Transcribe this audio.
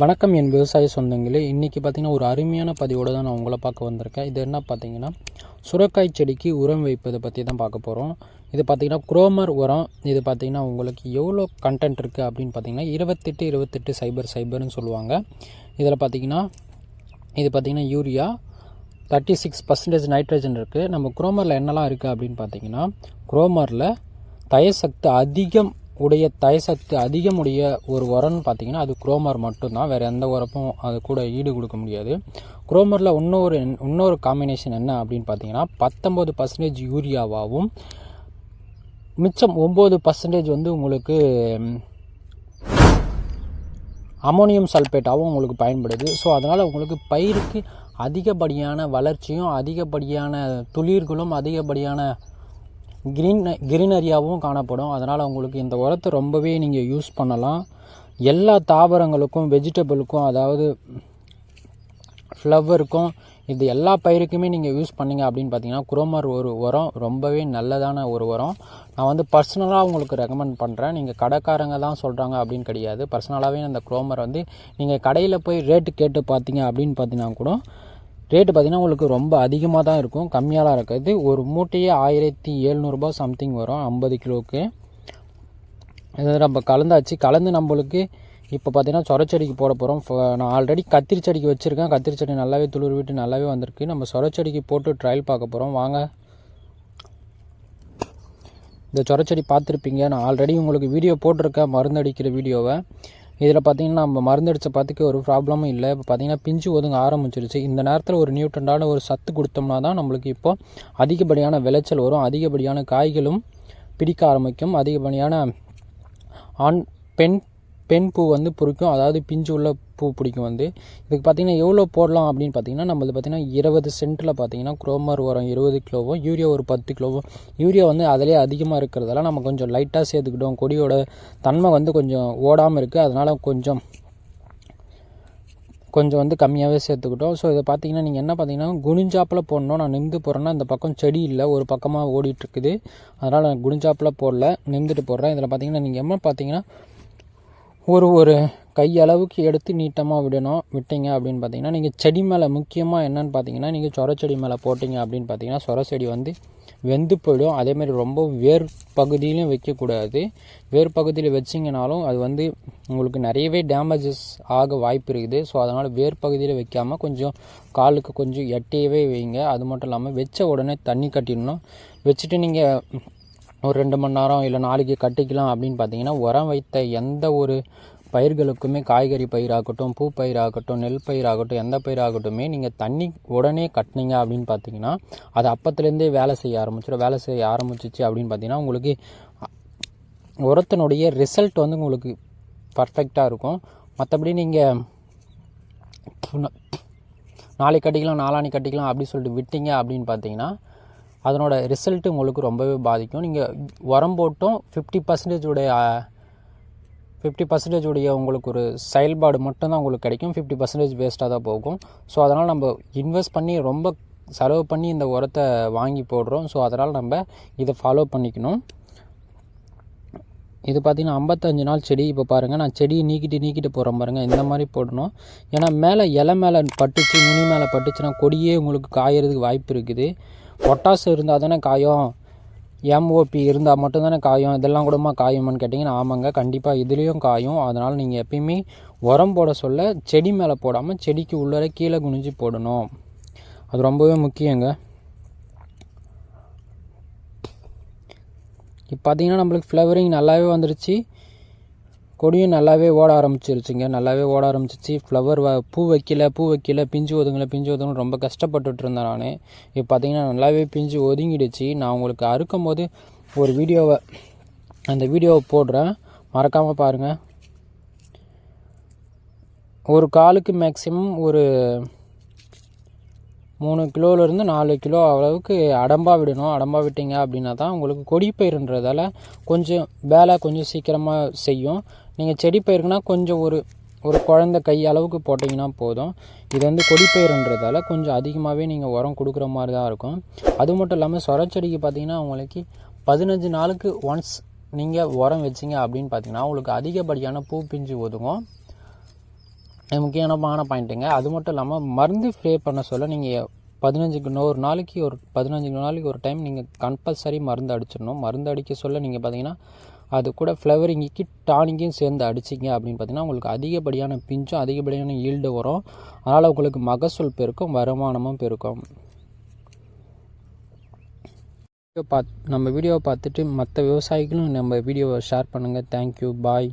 வணக்கம் என் விவசாய சொந்தங்களே. இன்றைக்கி பார்த்திங்கன்னா ஒரு அருமையான பதிவோடு தான் நான் உங்களை பார்க்க வந்திருக்கேன். இது என்ன பார்த்தீங்கன்னா சுரக்காய் செடிக்கு உரம் வைப்பதை பற்றி தான் பார்க்க போகிறோம் இது பார்த்தீங்கன்னா குரோமர் உரம். இது பார்த்தீங்கன்னா உங்களுக்கு எவ்வளோ கண்டென்ட் இருக்குது அப்படின்னு பார்த்தீங்கன்னா இருபத்தெட்டு இருபத்தெட்டு சைபர் சைபர்னு சொல்லுவாங்க. இதில் பார்த்தீங்கன்னா இது பார்த்தீங்கன்னா urea thirty six percentage nitrogen இருக்குது நம்ம குரோமரில் என்னெல்லாம் இருக்குது அப்படின்னு பார்த்தீங்கன்னா குரோமரில் தயசக்தி அதிகம் உடைய தயசத்து அதிகமுடைய ஒரு உரம்னு பார்த்தீங்கன்னா அது குரோமர் மட்டும்தான். வேறு எந்த உரப்பும் அது கூட ஈடு கொடுக்க முடியாது. குரோமரில் இன்னொரு இன்னொரு காம்பினேஷன் என்ன அப்படின்னு பார்த்தீங்கன்னா பத்தொம்பது பர்சன்டேஜ் யூரியாவாகவும் மிச்சம் ஒம்பது பர்சன்டேஜ் வந்து உங்களுக்கு அமோனியம் சல்பேட்டாகவும் உங்களுக்கு பயன்படுது. ஸோ அதனால் உங்களுக்கு பயிருக்கு அதிகப்படியான வளர்ச்சியும் அதிகப்படியான துளிர்களும் அதிகப்படியான க்ரீன் க்ரீனரியாகவும் காணப்படும். அதனால் உங்களுக்கு இந்த உரத்தை ரொம்பவே நீங்கள் யூஸ் பண்ணலாம். எல்லா தாவரங்களுக்கும் வெஜிடபிளுக்கும் அதாவது ஃப்ளவருக்கும் இது எல்லா பயிருக்குமே நீங்கள் யூஸ் பண்ணீங்க அப்படின்னு பார்த்தீங்கன்னா குரோமர் ஒரு உரம் ரொம்பவே நல்லதான ஒரு உரம். நான் வந்து பர்சனலாக உங்களுக்கு ரெக்கமெண்ட் பண்ணுறேன் நீங்கள் கடைக்காரங்க தான் சொல்கிறாங்க அப்படின்னு கிடையாது. பர்சனலாகவே அந்த குரோமர் வந்து நீங்கள் கடையில் போய் ரேட்டு கேட்டு பார்த்தீங்க அப்படின்னு பார்த்தீங்கன்னா கூட ரேட்டு பார்த்திங்கன்னா உங்களுக்கு ரொம்ப அதிகமாக தான் இருக்கும். கம்மியாலாம் இருக்காது. ஒரு மூட்டையே ஆயிரத்தி எழுநூறுபா சம்திங் வரும். ஐம்பது கிலோவுக்கு. இது நம்ம கலந்தாச்சு. கலந்து நம்மளுக்கு இப்போ பார்த்தீங்கன்னா சொரச்செடிக்கு போட போகிறோம் நான் ஆல்ரெடி கத்திரி செடிக்கு வச்சுருக்கேன். கத்திரி செடி நல்லாவே துளிர் விட்டு நல்லாவே வந்திருக்கு. நம்ம சொரச்செடிக்கு போட்டு ட்ரையல் பார்க்க போகிறோம் வாங்க. இந்த சொரச்செடி பார்த்துருப்பீங்க. நான் ஆல்ரெடி உங்களுக்கு வீடியோ போட்டிருக்கேன். மருந்து அடிக்கிற வீடியோவை இதில் பார்த்தீங்கன்னா நம்ம மருந்தடித்த பார்த்துக்க ஒரு ப்ராப்ளமும் இல்லை. இப்போ பார்த்தீங்கன்னா பிஞ்சு ஒதுங்க ஆரம்பிச்சிருச்சு. இந்த நேரத்தில் ஒரு நியூட்ரண்டான ஒரு சத்து கொடுத்தோம்னா தான் நம்மளுக்கு இப்போ அதிகப்படியான விளைச்சல் வரும். அதிகப்படியான காய்களும் பிடிக்க ஆரம்பிக்கும். அதிகப்படியான ஆண் பெண் பெண் பூ வந்து பிடிக்கும். அதாவது பிஞ்சு உள்ள பூ பிடிக்கும் வந்து. இதுக்கு பார்த்திங்கன்னா எவ்வளோ போடலாம் அப்படின்னு பார்த்தீங்கன்னா நம்மளது பார்த்திங்கன்னா இருபது சென்ட்டில் பார்த்தீங்கன்னா குரோமர் உரம் இருபது கிலோவும் யூரியா ஒரு பத்து கிலோவும். யூரியா வந்து அதிலே அதிகமாக இருக்கிறதால நம்ம கொஞ்சம் லைட்டாக சேர்த்துக்கிட்டோம். கொடியோட தன்மை வந்து கொஞ்சம் ஓடாமல் இருக்குது அதனால் கொஞ்சம் கொஞ்சம் வந்து கம்மியாகவே சேர்த்துக்கிட்டோம். ஸோ இதை பார்த்தீங்கன்னா நீங்கள் என்ன பார்த்தீங்கன்னா குனிஞ்சாப்பில் போடணும். நான் நிமிந்து போகிறேன்னா இந்த பக்கம் செடி இல்லை. ஒரு பக்கமாக ஓடிட்டுருக்குது அதனால் நான் குனிஞ்சாப்பில் போடல. நிமிந்துட்டு போடுறேன். இதில் பார்த்தீங்கன்னா நீங்கள் என்ன பார்த்தீங்கன்னா ஒரு ஒரு கையளவுக்கு எடுத்து நீட்டமாக விடணும் விட்டீங்க அப்படின்னு பார்த்தீங்கன்னா நீங்கள் செடி மேலே முக்கியமாக என்னென்னு பார்த்தீங்கன்னா நீங்கள் சொர செடி மேலே போட்டிங்க அப்படின்னு பார்த்தீங்கன்னா சொர செடி வந்து வெந்து போயிடும். அதேமாதிரி ரொம்ப வேர் பகுதியிலையும் வைக்கக்கூடாது. வேர் பகுதியில் வச்சிங்கனாலும் அது வந்து உங்களுக்கு நிறையவே டேமேஜஸ் ஆக வாய்ப்பு இருக்குது. ஸோ அதனால் வேர் பகுதியில் வைக்காமல் கொஞ்சம் காலுக்கு கொஞ்சம் எட்டையவே வைங்க. அது மட்டும் இல்லாமல் வச்ச உடனே தண்ணி கட்டிடணும். வச்சுட்டு நீங்கள் ஒரு ரெண்டு மணி நேரம் இல்லை நாளைக்கு கட்டிக்கலாம் அப்படின்னு பார்த்தீங்கன்னா உரம் வைத்த எந்த ஒரு பயிர்களுக்குமே காய்கறி பயிராகட்டும் பூ பயிராகட்டும் நெல் பயிராகட்டும் எந்த பயிராகட்டுமே நீங்கள் தண்ணி உடனே கட்டினீங்க அப்படின்னு பார்த்தீங்கன்னா அது அப்பத்துலேருந்தே வேலை செய்ய ஆரம்பிச்சிடும் வேலை செய்ய ஆரம்பிச்சிச்சு அப்படின்னு பார்த்தீங்கன்னா உங்களுக்கு உரத்தினுடைய ரிசல்ட் வந்து உங்களுக்கு பர்ஃபெக்டாக இருக்கும். மற்றபடி நீங்கள் நாளைக்கு கட்டிக்கலாம் நாளானி கட்டிக்கலாம் அப்படின்னு சொல்லிட்டு விட்டீங்க அப்படின்னு பார்த்தீங்கன்னா அதனோட ரிசல்ட்டு உங்களுக்கு ரொம்பவே பாதிக்கும். நீங்கள் உரம் போட்டும் ஃபிஃப்டி பர்சன்டேஜ் உடைய ஃபிஃப்டி பர்சன்டேஜ் உடைய உங்களுக்கு ஒரு செயல்பாடு மட்டும்தான் உங்களுக்கு கிடைக்கும். ஃபிஃப்டி பர்சன்டேஜ் வேஸ்ட்டாக தான் போகும். ஸோ அதனால் நம்ம இன்வெஸ்ட் பண்ணி ரொம்ப செலவு பண்ணி இந்த உரத்தை வாங்கி போடுறோம். ஸோ அதனால் நம்ம இதை ஃபாலோ பண்ணிக்கணும். இது பார்த்திங்கன்னா ஐம்பத்தஞ்சு நாள் செடி இப்போ பாருங்கள் நான் செடியை நீக்கிட்டு நீக்கிட்டு போகிறேன் பாருங்கள் இந்த மாதிரி போடணும். ஏன்னா மேலே இலை மேலே பட்டுச்சு நுனி மேலே பட்டுச்சுன்னா கொடியே உங்களுக்கு காயறதுக்கு வாய்ப்பு இருக்குது. பொட்டாசு இருந்தால் தானே காயும் எம்ஓபி இருந்தால் மட்டும்தானே காயும்? இதெல்லாம் கூடமா காயுமான்னு கேட்டிங்கன்னா ஆமாங்க. கண்டிப்பாக இதுலேயும் காயும். அதனால் நீங்கள் எப்பயுமே உரம் போட சொல்ல செடி மேலே போடாமல் செடிக்கு உள்ளே கீழே குனிஞ்சு போடணும். அது ரொம்பவே முக்கியங்க. இப்போ பார்த்தீங்கன்னா நம்மளுக்கு ஃப்ளவரிங் நல்லாவே வந்துருச்சு. கொடியும் நல்லாவே ஓட ஆரம்பிச்சிருச்சுங்க. நல்லாவே ஓட ஆரம்பிச்சிச்சு. ஃப்ளவர் வ பூ வைக்கல பூ வைக்கல பிஞ்சு ஒதுங்கலை பிஞ்சு ஒதுங்கல ரொம்ப கஷ்டப்பட்டுட்டு இருந்தேன் நான். இப்போ பார்த்தீங்கன்னா நல்லாவே பிஞ்சு ஒதுங்கிடுச்சு. நான் உங்களுக்கு அறுக்கும் போது ஒரு வீடியோவை அந்த வீடியோவை போடுறேன். மறக்காமல் பாருங்கள் ஒரு காலுக்கு மேக்ஸிமம் ஒரு மூணு கிலோலேருந்து நாலு கிலோ அளவுக்கு அடம்பாக விடணும். அடம்பாக விட்டீங்க அப்படின்னா தான் உங்களுக்கு கொடிப்பயிருன்றதால கொஞ்சம் வேலை கொஞ்சம் சீக்கிரமாக செய்யும். நீங்கள் செடி பயிருக்குன்னா கொஞ்சம் ஒரு ஒரு குழந்த கை அளவுக்கு போட்டிங்கன்னா போதும். இது வந்து கொடிப்பயிருன்றதால கொஞ்சம் அதிகமாகவே நீங்கள் உரம் கொடுக்குற மாதிரி தான் இருக்கும். அது மட்டும் இல்லாமல் சொரச்செடிக்கு பார்த்தீங்கன்னா உங்களுக்கு பதினஞ்சு நாளுக்கு ஒன்ஸ் நீங்கள் உரம் வச்சிங்க அப்படின்னு பார்த்தீங்கன்னா உங்களுக்கு அதிகப்படியான பூ பிஞ்சு ஒதுங்கும். முக்கியமான பாயிண்ட்டுங்க. அது மட்டும் இல்லாமல் மருந்து ஸ்ப்ரே பண்ண சொல்ல நீங்கள் பதினஞ்சுக்கு ஒரு நாளைக்கு ஒரு பதினஞ்சு நாளைக்கு ஒரு டைம் நீங்கள் கம்பல்சரி மருந்து அடிச்சிடணும். மருந்து அடிக்க சொல்ல நீங்கள் பார்த்தீங்கன்னா அது கூட ஃப்ளவரிங்கிக்கு டானிக்கையும் சேர்ந்து அடிச்சிங்க அப்படின்னு பார்த்தீங்கன்னா உங்களுக்கு அதிகப்படியான பிஞ்சும் அதிகப்படியான ஈல்டு வரும். அதனால் உங்களுக்கு மகசூல் பெருக்கும் வருமானமும் பெருக்கும். வீடியோ பார்த்து நம்ம வீடியோவை பார்த்துட்டு மற்ற விவசாயிகளும் நம்ம வீடியோவை ஷேர் பண்ணுங்கள் தேங்க்யூ பாய்